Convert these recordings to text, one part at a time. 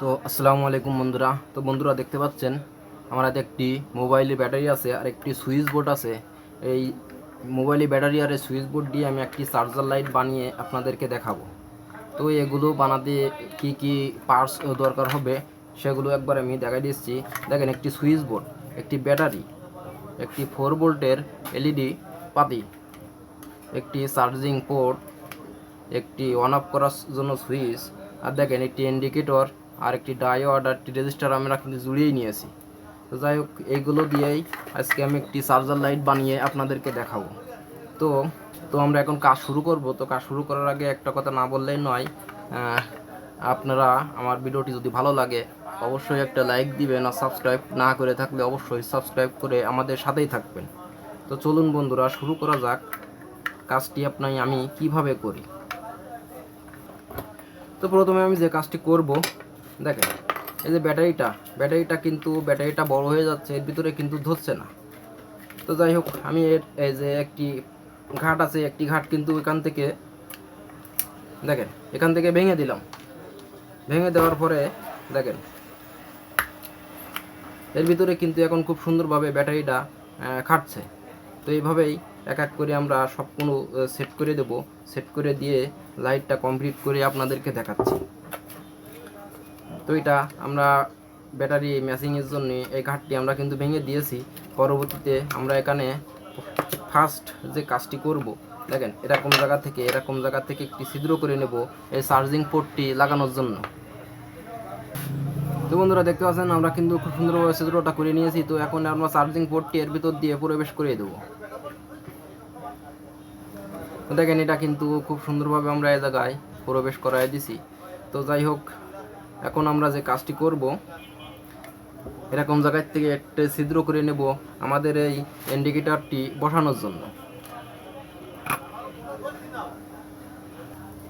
তো আসসালামু আলাইকুম বন্ধুরা। তো বন্ধুরা দেখতে পাচ্ছেন, আমার হাতে একটি মোবাইলে ব্যাটারি আছে আর একটি সুইচ বোর্ড আছে। এই মোবাইলে ব্যাটারি আর এই সুইচ বোর্ড দিয়ে আমি একটি চার্জার লাইট বানিয়ে আপনাদেরকে দেখাবো। তো এগুলো বানাতে কি কি পার্টস দরকার হবে, সেগুলো একবার আমি দেখাই দিচ্ছি। দেখেন, একটি সুইচ বোর্ড একটি ব্যাটারি একটি ফোর ভোল্টের এলইডি পাতি, একটি চার্জিং পোর্ট একটি অন অফ করার জন্য সুইচ আর দেখেন, একটি ইন্ডিকেটর আর একটি ডায়োড একটি রেজিস্টার আমরা কিন্তু জুড়িয়েই নিয়েছি। তো যাই হোক এইগুলো দিয়েই আজকে আমি একটি চার্জার লাইট বানিয়ে আপনাদেরকে দেখাবো। তো তো আমরা এখন কাজ শুরু করব। তো কাজ শুরু করার আগে একটা কথা না বললেই নয় আপনারা আমার ভিডিওটি যদি ভালো লাগে, অবশ্যই একটা লাইক দিবেন আর সাবস্ক্রাইব না করে থাকলে অবশ্যই সাবস্ক্রাইব করে আমাদের সাথেই থাকবেন। তো চলুন বন্ধুরা, শুরু করা যাক। কাজটি আপনাই আমি কীভাবে করি? তো প্রথমে আমি যে কাজটি করব দেখেন, এই যে ব্যাটারিটা ব্যাটারিটা কিন্তু, ব্যাটারিটা বড় হয়ে যাচ্ছে, এর ভিতরে কিন্তু ধরছে না। তো যাই হোক, আমি এর, এই যে একটি ঘাট আছে, একটি ঘাট কিন্তু এখান থেকে, দেখেন, এখান থেকে ভেঙে দিলাম। ভেঙে দেওয়ার পরে, দেখেন, এর ভিতরে কিন্তু এখন খুব সুন্দরভাবে ব্যাটারিটা খাটছে। তো এইভাবেই এক এক করে আমরা সবগুলো সেট করে দেব। সেট করে দিয়ে লাইটটা কমপ্লিট করে আপনাদেরকে দেখাচ্ছি। তো এটা আমরা ব্যাটারি ম্যাচিংয়ের জন্য এই ঘাটটি আমরা কিন্তু ভেঙে দিয়েছি। পরবর্তীতে আমরা এখানে ফার্স্ট যে কাজটি করব, দেখেন এরকম জায়গা থেকে এরকম জায়গা থেকে একটি ছিদ্র করে নেব এই চার্জিং পোর্টটি লাগানোর জন্য। তো বন্ধুরা, দেখতে পাচ্ছেন, আমরা কিন্তু খুব সুন্দরভাবে ছিদ্রটা করে নিয়েছি। তো এখন আমরা চার্জিং পোর্টটি এর ভিতর দিয়ে প্রবেশ করে দেবো। দেখেন, এটা কিন্তু খুব সুন্দরভাবে আমরা এই জায়গায় প্রবেশ করাই দিছি। তো যাই হোক এখন আমরা যে কাজটি করব, এরকম জায়গার থেকে একটা ছিদ্র করে নেব আমাদের এই ইন্ডিকেটরটি বসানোর জন্য।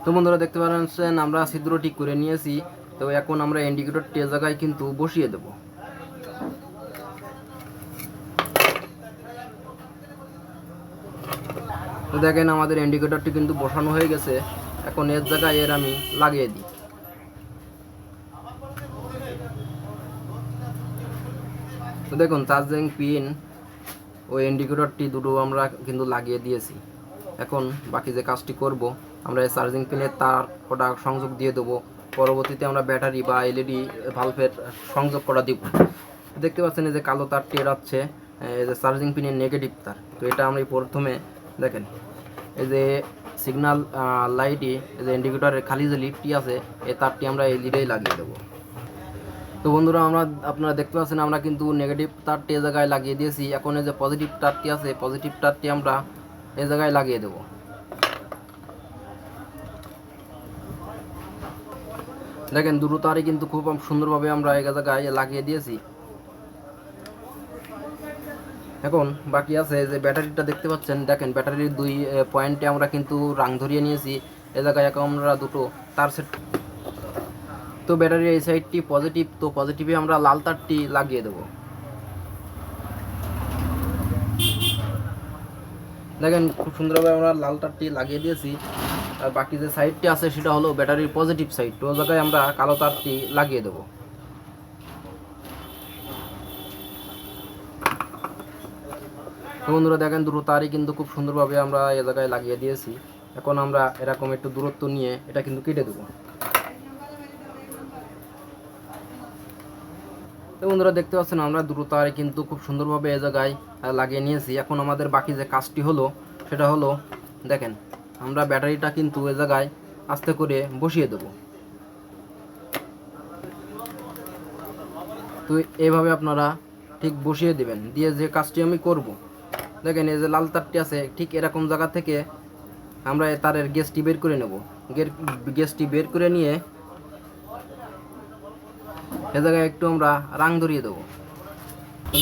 তো বন্ধুরা দেখতে পাচ্ছেন, আমরা ছিদ্রটি করে নিয়েছি, তো এখন আমরা ইন্ডিকেটরটি এ জায়গায় কিন্তু বসিয়ে দেবো। তো দেখেন আমাদের ইন্ডিকেটরটি কিন্তু বসানো হয়ে গেছে, এখন এর জায়গায় এর আমি লাগিয়ে দিই। দেখুন চার্জিং পিন ও ইন্ডিকেটরটি দুটো আমরা কিন্তু লাগিয়ে দিয়েছি। এখন বাকি যে কাজটি করব, আমরা এই চার্জিং পিনের তার ওটা সংযোগ দিয়ে দেবো। পরবর্তীতে আমরা ব্যাটারি বা এলইডি ভালভের সংযোগ করা দিব। দেখতে পাচ্ছেন এই যে কালো তারটি এই যে চার্জিং পিনের নেগেটিভ তার। তো এটা আমরা প্রথমে দেখেন, এই যে সিগন্যাল লাইটই এই যে ইন্ডিকেটরের খালি যে লিডটি আছে, এই তারটি আমরা লিডেই লাগিয়ে দেবো। তো বন্ধুরা আমরা, আপনারা দেখতে পাচ্ছেন, আমরা কিন্তু নেগেটিভ তারটি এ জায়গায় লাগিয়ে দিয়েছি। এখন এই যে পজিটিভ তারটি আছে পজিটিভ তারটি আমরা এ জায়গায় লাগিয়ে দেবো। দেখেন, দুটো তারই কিন্তু খুব সুন্দরভাবে আমরা এই জায়গায় লাগিয়ে দিয়েছি। এখন বাকি আছে যে ব্যাটারিটা দেখতে পাচ্ছেন, দেখেন, ব্যাটারির দুই পয়েন্টে আমরা কিন্তু রাং ধরিয়ে নিয়েছি। এ জায়গায় এখন আমরা দুটো তার সেট তো ব্যাটারির এই সাইডটি পজিটিভ তো পজিটিভে আমরা লাল তারটি লাগিয়ে দেবো। দেখেন, খুব সুন্দরভাবে আমরা লাল তারটি লাগিয়ে দিয়েছি। আর বাকি যে সাইডটি আছে, সেটা হলো ব্যাটারির পজিটিভ সাইড তো জায়গায় আমরা কালো তারটি লাগিয়ে দেবো। তো বন্ধুরা, দেখেন, দুটো তারই কিন্তু খুব সুন্দরভাবে আমরা এ জায়গায় লাগিয়ে দিয়েছি। এখন আমরা এরকম একটু দূরত্ব নিয়ে এটা কিন্তু কেটে দেবো। তো বন্ধুরা দেখতে পাচ্ছেন, আমরা দুটো তারই কিন্তু খুব সুন্দরভাবে এ জায়গায় লাগিয়ে নিয়েছি। এখন আমাদের বাকি যে কাজটি হলো, সেটা হলো, দেখেন, আমরা ব্যাটারিটা কিন্তু এ জায়গায় আস্তে করে বসিয়ে দেবো। তো এইভাবে আপনারা ঠিক বসিয়ে দিবেন। দিয়ে যে কাজটি আমি করব, দেখেন, এই যে লাল তারটি আছে, ঠিক এরকম জায়গা থেকে আমরা তারের গ্যাসটি বের করে নেব। গ্যাসটি বের করে নিয়ে এ জায়গায় একটু আমরা রাং ধরিয়ে দেবো।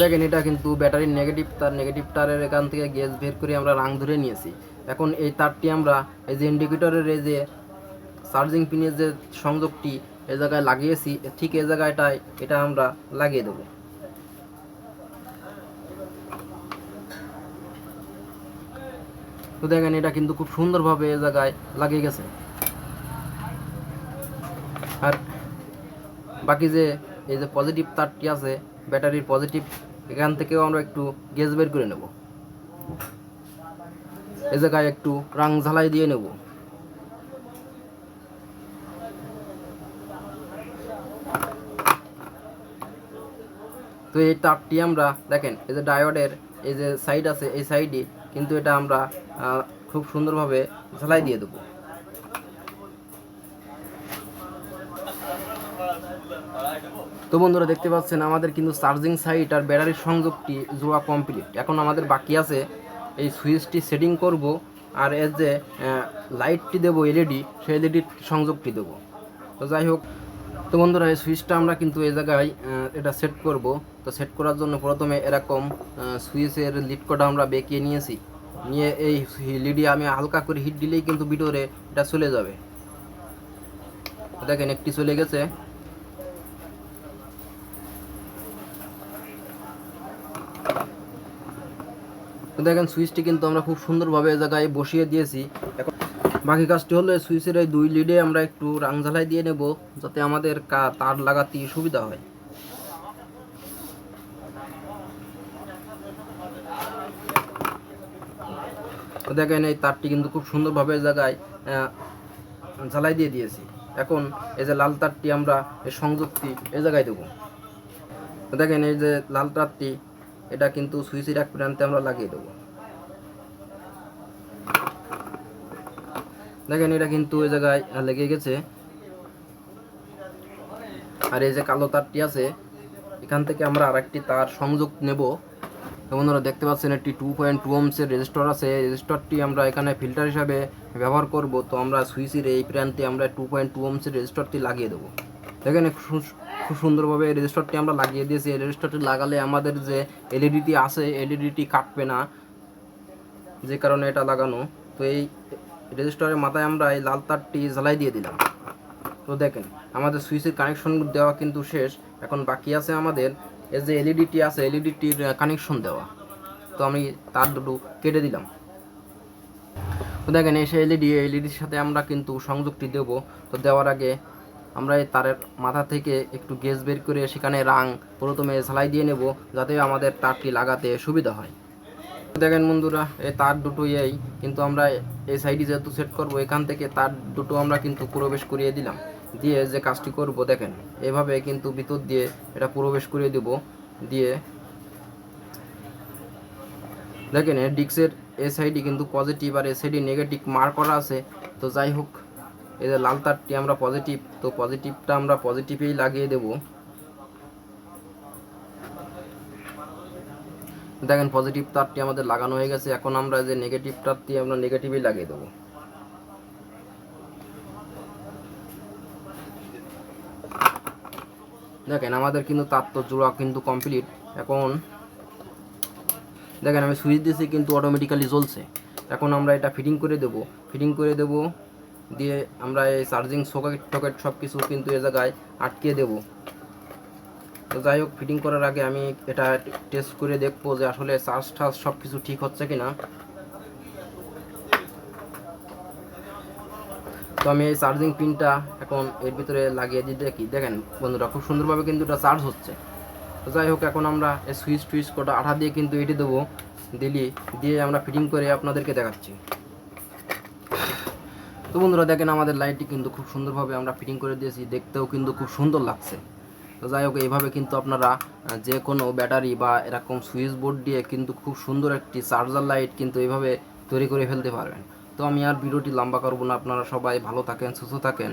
দেখেন, এটা কিন্তু ব্যাটারির নেগেটিভ তার নেগেটিভ তারের এখান থেকে গ্যাস বের করে আমরা রাং ধরে নিয়েছি। এখন এই তারটি আমরা এই যে ইন্ডিকেটরের এই যে চার্জিং পিনের যে সংযোগটি এ জায়গায় লাগিয়েছি, ঠিক এই জায়গাটায় এটা আমরা লাগিয়ে দেবো। তো দেখেন, এটা কিন্তু খুব সুন্দরভাবে এ জায়গায় লাগিয়ে গেছে। আর বাকি যে, এই যে পজিটিভ তারটি আছে, ব্যাটারির পজিটিভ এখান থেকেও আমরা একটু গ্যাস বের করে নেব। এই জায়গায় একটু রাং ঝালাই দিয়ে নেব। তো এই তারটি আমরা, দেখেন, এই যে ডায়োডের এই যে সাইড আছে, এই সাইডে কিন্তু এটা আমরা খুব সুন্দরভাবে ঝালাই দিয়ে দেবো। তো বন্ধুরা দেখতে পাচ্ছেন, আমাদের কিন্তু চার্জিং সাইট আর ব্যাটারির সংযোগটি জোড়া কমপ্লিট এখন আমাদের বাকি আছে, এই সুইচটি সেটিং করব আর এর যে লাইটটি দেবো এলইডি সেই এলইডির সংযোগটি দেবো। তো যাই হোক, তো বন্ধুরা এই সুইচটা আমরা কিন্তু এই জায়গায় এটা সেট করব। তো সেট করার জন্য প্রথমে এরকম সুইচের লিড কটা আমরা বেঁকিয়ে নিয়েছি। নিয়ে এই লিডি আমি হালকা করে হিট দিলেই কিন্তু ভিতরে এটা চলে যাবে। দেখেন একটি চলে গেছে। দেখেন সুইচটি কিন্তু আমরা খুব সুন্দরভাবে এ জায়গায় বসিয়ে দিয়েছি। এখন বাকি কাজটি হলো সুইচের এই দুই লিডে আমরা একটু রাং ঝালাই দিয়ে নেব, যাতে আমাদের তার লাগাতে সুবিধা হয়। দেখেন এই তারটি কিন্তু খুব সুন্দরভাবে জায়গায় ঝালাই দিয়ে দিয়েছি। এখন এই যে লাল তারটি আমরা এই সংযুক্তি এই জায়গায় দেবো। দেখেন এই যে লাল তারটি এটা কিন্তু সুইচের এক প্রান্তে আমরা লাগিয়ে দেবো। দেখেন, এটা কিন্তু ওই জায়গায় লেগে গেছে। আর এই যে কালো তারটি আছে, এখান থেকে আমরা আরেকটি তার সংযোগ নেব। বন্ধুরা, দেখতে পাচ্ছেন, একটি টু পয়েন্ট টু ওমসের রেজিস্টার আছে। রেজিস্টারটি আমরা এখানে ফিল্টার হিসাবে ব্যবহার করব। তো আমরা সুইচের এই প্রান্তে আমরা টু পয়েন্ট টু ওমসের রেজিস্টারটি লাগিয়ে দেবো। দেখেন খুব সুন্দরভাবে এই রেজিস্টারটি আমরা লাগিয়ে দিয়েছি। এই রেজিস্টারটি লাগালে আমাদের যে এলইডিটি আছে এলইডিটি কাটবে না, যে কারণে এটা লাগানো। তো এই রেজিস্টারের মাথায় আমরা এই লাল তারটি জ্বালাই দিয়ে দিলাম। তো দেখেন, আমাদের সুইচের কানেকশন দেওয়া কিন্তু শেষ। এখন বাকি আছে আমাদের এই যে এলইডিটি আছে এলইডিটির কানেকশন দেওয়া। তো আমি তার দুটো কেটে দিলাম। তো দেখেন, এই এলইডি এলইডির সাথে আমরা কিন্তু সংযোগটি দেব। তো দেওয়ার আগে আমরা এই তারের মাথা থেকে একটু গ্যাস বের করে সেখানে রাং প্রথমে ঝালাই দিয়ে নেব, যাতে আমাদের তারটি লাগাতে সুবিধা হয়। দেখেন বন্ধুরা, এই তার দুটো এই, কিন্তু আমরা এই সাইডে যেহেতু সেট করব, এখান থেকে তার দুটো আমরা কিন্তু প্রবেশ করিয়ে দিলাম। দিয়ে যে কাজটি করব, দেখেন, এভাবে কিন্তু ভিতর দিয়ে এটা প্রবেশ করিয়ে দেব। দিয়ে দেখেন ডিক্সের এ সাইডে কিন্তু পজিটিভ আর এ সাইডে নেগেটিভ মার করা আছে। তো যাই হোক এই যে লাল তারটি আমরা পজিটিভ তো পজিটিভটা আমরা পজিটিভেই লাগিয়ে দেবো। দেখেন পজিটিভ তারটি আমাদের লাগানো হয়ে গেছে, এখন আমরা যে নেগেটিভ তারটি আমরা নেগেটিভই লাগিয়ে দেবো। দেখেন আমাদের কিন্তু তার তো জোড়া কিন্তু কমপ্লিট এখন দেখেন আমি সুইচ দিয়েছি কিন্তু অটোমেটিক্যালি জ্বলছে। এখন আমরা এটা ফিটিং করে দেব ফিটিং করে দেব। দিয়ে আমরা এই চার্জিং সকেট টকেট সব কিছু কিন্তু এ জায়গায় আটকে দেবো। তো যাই হোক ফিটিং করার আগে আমি এটা টেস্ট করে দেখব যে আসলে চার্জ টার্জ সব কিছু ঠিক হচ্ছে কি না তো আমি এই চার্জিং পিনটা এখন এর ভিতরে লাগিয়ে দিয়ে দেখি। দেখেন বন্ধুরা, খুব সুন্দরভাবে কিন্তু এটা চার্জ হচ্ছে। তো যাই হোক, এখন আমরা এই সুইচ টুইচ কোটা আঠা দিয়ে কিন্তু এটি দেবো। দিলি, দিয়ে আমরা ফিটিং করে আপনাদেরকে দেখাচ্ছি। তো বন্ধুরা দেখেন আমাদের লাইটটি কিন্তু খুব সুন্দরভাবে আমরা ফিটিং করে দিয়েছি, দেখতেও কিন্তু খুব সুন্দর লাগছে। তো যাই হোক, এইভাবে কিন্তু আপনারা যে কোনো ব্যাটারি বা এরকম সুইচ বোর্ড দিয়ে কিন্তু খুব সুন্দর একটি চার্জার লাইট কিন্তু এইভাবে তৈরি করে ফেলতে পারবেন। তো আমি আর ভিডিওটি লম্বা করব না, আপনারা সবাই ভালো থাকেন, সুস্থ থাকেন।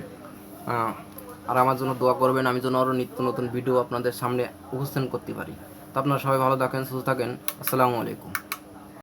আর আমার জন্য দোয়া করবেন, আমি যেন আরও নিত্য নতুন ভিডিও আপনাদের সামনে উপস্থান করতে পারি। তো আপনারা সবাই ভালো থাকেন, সুস্থ থাকেন। আসসালামু আলাইকুম।